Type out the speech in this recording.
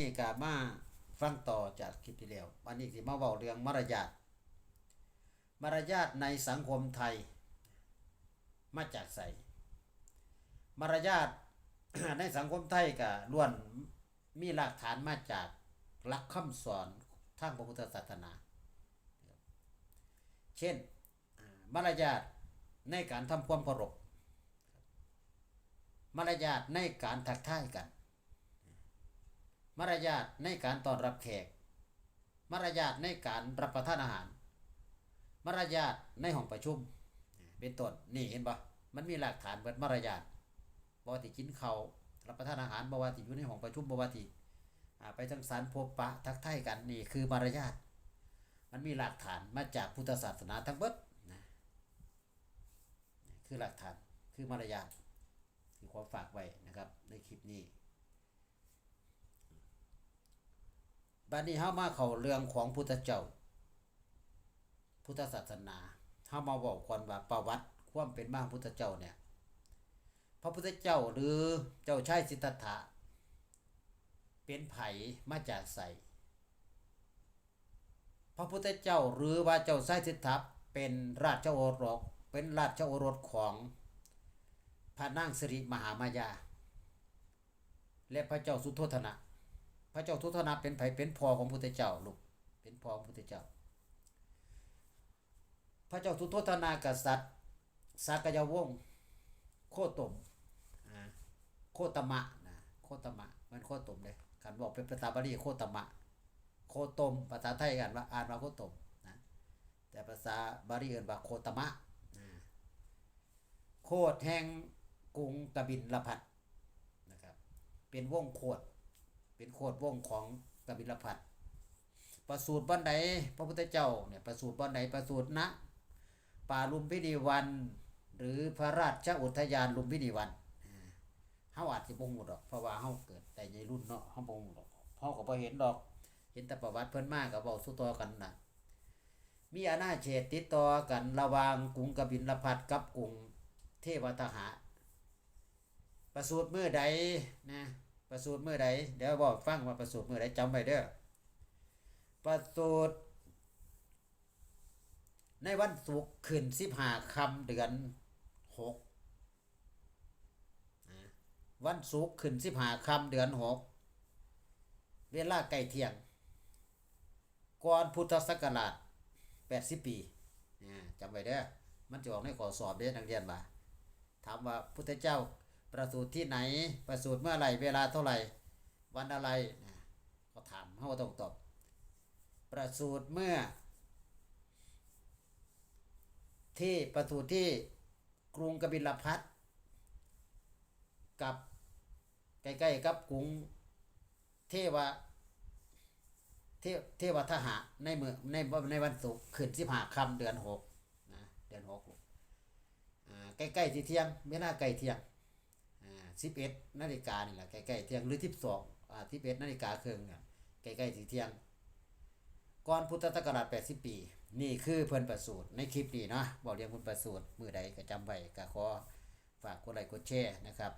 นี่ก็มาฟังต่อจากคลิปที่แล้ววันนี้สิมาเว้าเรื่องมารยาทมารยาทในสังคมไทย มาจากไสมารยาทในสังคมไทยก็ล้วนมีหลักฐานมาจากหลักคำสอนทางพระพุทธศาสนา เช่นมารยาทในการทำความเคารพมารยาทในการทักทายกัน มารยาทในการต้อนรับแขก มารยาทในการรับประทานอาหาร มารยาทในห้องประชุม เป็นต้นนี่เห็นปะมันมีหลักฐานเบิดมารยาทบว่าที่กินข้ารับประทานอาหารบว่าที่อยู่ในห้องประชุมบว่าที่ไปทางสารพบปะทักทายกันนี่คือมารยาทมันมีหลักฐานมาจากพุทธศาสนาทั้งเบิดนะคือหลักฐานคือมารยาทที่ขอฝากไว้นะครับในคลิปนี้ บัดนี้เฮามาเข้าเรื่องของพุทธเจ้า พุทธศาสนาเฮามาบอกก่อนว่าประวัติความเป็นมาพุทธเจ้าเนี่ย พระพุทธเจ้าหรือเจ้าชายสิทธัตถะเป็นไผมาจากไสพระพุทธเจ้าหรือว่าเจ้าชายสิทธัตถะเป็นราชโอรสเป็นราชโอรสของพระนางสิริมหามายา และพระเจ้าสุโธธนะ พระเจ้าทุตนะเป็นไผเป็นพ่อของพุทธเจ้าลูกเป็นพ่อของพุทธเจ้า พระเจ้าทุตทนากษัตริย์สากยวงศ์โคตมโคตมะนะโคตมะมันโคตมเลยการบอกเป็นภาษาบาลีโคตมะ โคตมภาษาไทยกันว่าอ่านว่าโคตมนะแต่ภาษาบาลีเอื่นว่าโคตมะนะโคดแห่งกรุงกบินละพัทนะครับเป็นวงโคด เป็นโคดวงของกบิลพัทประสูตรบ้านใดพระพุทธเจ้าเนี่ยประสูตรบ้านใดประสูตรณป่าลุมพินีวัน หรือพระราชอุทยานลุมพินีวันเฮาอาจสิบ่ฮู้ดอกเพราะว่าเฮาเกิดแต่ในรุ่นเนาะเฮาบ่ฮู้ดอกเฮาก็บ่เห็นดอก เห็นแต่ประวัติเพิ่นมาก็เว้าสู่ต่อกันน่ะมีอาณาเขตติดต่อกันระวางกรุงกบิลพัทกับกรุงเทวทหะประสูตรเมื่อใดนะ ประสูตรเมื่อใดเดี๋ยวบอกฟังว่าประสูตรเมื่อใดจำไว้เด้อประสูตรในวันศุกร์ขึ้นสิบห้าคำเดือนหกวันศุกร์ขึ้นสิบห้าคำเดือนหกเวลาใกล้เที่ยง ก่อนพุทธศักราชแปดสิบปีจำไว้เด้อมันจะออกในข้อสอบเด้อนักเรียนว่าถามว่าพุทธเจ้า ประสูติที่ไหน ประสูติเมื่อไหร่ เวลาเท่าไหร่ วันอะไรนะก็ถามเขาก็ต้องตอบ ประสูติเมื่อ ที่ประสูติที่กรุงกบิลพัทกับใกล้ๆกับกรุงเทวะเทเทวทหะในเมืองในในวันศุกร์ขึ้นสิบห้าคำเดือนหกนะเดือนหกใกล้ๆที่เที่ยงไม่น่าใกล้เที่ยง อ่าสิบเอ็ดนาฬิกานี่แหละใกล้ๆเที่ยงหรือสิบสองอ่าสิบเอ็ดนาฬิกาครึ่งเนี่ยใกล้ๆสิเที่ยงก่อนพุทธศักราชแปดสิบปี นี่คือเพิ่นประสูตรในคลิปนี้เนาะบอกเรียงเพิ่นประสูตรมือใดก็จำไว้ก็ขอฝากกดไลค์กดแชร์นะครับ